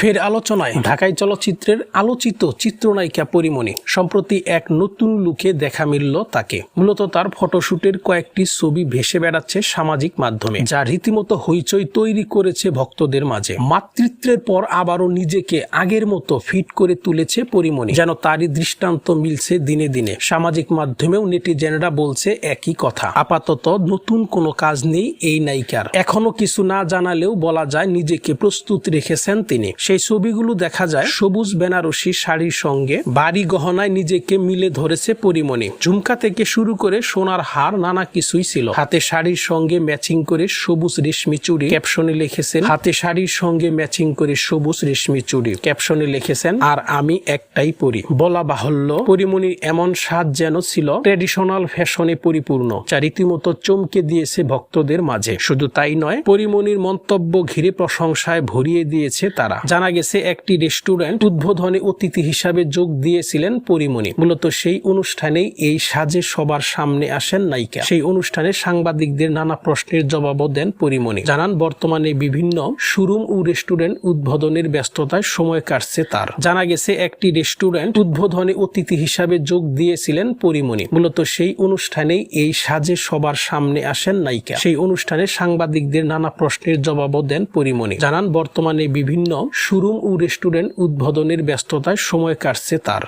ফের আলোচনায় ঢাকাই চলচ্চিত্রের আলোচিত চিত্রনায়িকা পরিমণি সম্প্রতি এক নতুন লুকে দেখা মিলল তাকে। মূলত তার ফটোশুটের কয়েকটি ছবি ভেসে বেড়াচ্ছে সামাজিক মাধ্যমে, যা রীতিমতো হইচই তৈরি করেছে ভক্তদের মাঝে। মাতৃত্বের পর আবারও নিজেকে আগের মতো ফিট করে তুলেছে পরিমণি, যেন তারই দৃষ্টান্ত মিলছে দিনে দিনে। সামাজিক মাধ্যমেও নেটিজেনরা বলছে একই কথা, আপাতত নতুন কোনো কাজ নেই এই নায়িকার। এখনও কিছু না জানালেও বলা যায় নিজেকে প্রস্তুত রেখেছেন তিনি। সেই ছবিগুলো দেখা যায় সবুজ বেনারসি শাড়ির সঙ্গে। বাড়ি গহনায় নিজেকে মিলে ধরেছে পরিমণি। ঝুমকা থেকে শুরু করে সোনার হার নানা কিছুই ছিল। হাতে শাড়ির সঙ্গে ম্যাচিং করে সবুজ রেশমি চুড়ি ক্যাপশনে লিখেছেন, হাতে শাড়ির সঙ্গে ম্যাচিং করে সবুজ রেশমি চুড়ি ক্যাপশনে লিখেছেন, আর আমি একটাই পরি। বলা বাহুল্য, পরিমণির এমন স্বাদ যেন ছিল ট্রেডিশনাল ফ্যাশনে পরিপূর্ণ, যা রীতিমতো চমকে দিয়েছে ভক্তদের মাঝে। শুধু তাই নয়, পরিমণির মন্তব্য ঘিরে প্রশংসায় ভরিয়ে দিয়েছে তারা। জানা গেছে, একটি রেস্টুরেন্ট উদ্বোধনে অতিথি হিসাবে যোগ দিয়েছিলেন পরিমণি। মূলত সেই অনুষ্ঠানেই এই সাজে সবার সামনে আসেন নায়িকা। সেই অনুষ্ঠানে সাংবাদিকদের নানা প্রশ্নের জবাবও দেন পরিমণি। জানান, বর্তমানে বিভিন্ন শোরুম ও রেস্টুরেন্ট উদ্বোধনের ব্যস্ততায় সময় কাটছে তার। জানা গেছে, একটি রেস্টুরেন্ট উদ্বোধনে অতিথি হিসাবে যোগ দিয়েছিলেন পরিমণি। মূলত সেই অনুষ্ঠানেই এই সাজে সবার সামনে আসেন নায়িকা। সেই অনুষ্ঠানে সাংবাদিকদের নানা প্রশ্নের জবাবও দেন পরিমণি। জানান, বর্তমানে বিভিন্ন শোরুম ও রেস্টুরেন্ট উদ্বোধনের ব্যস্ততায় সময় কাটছে তার।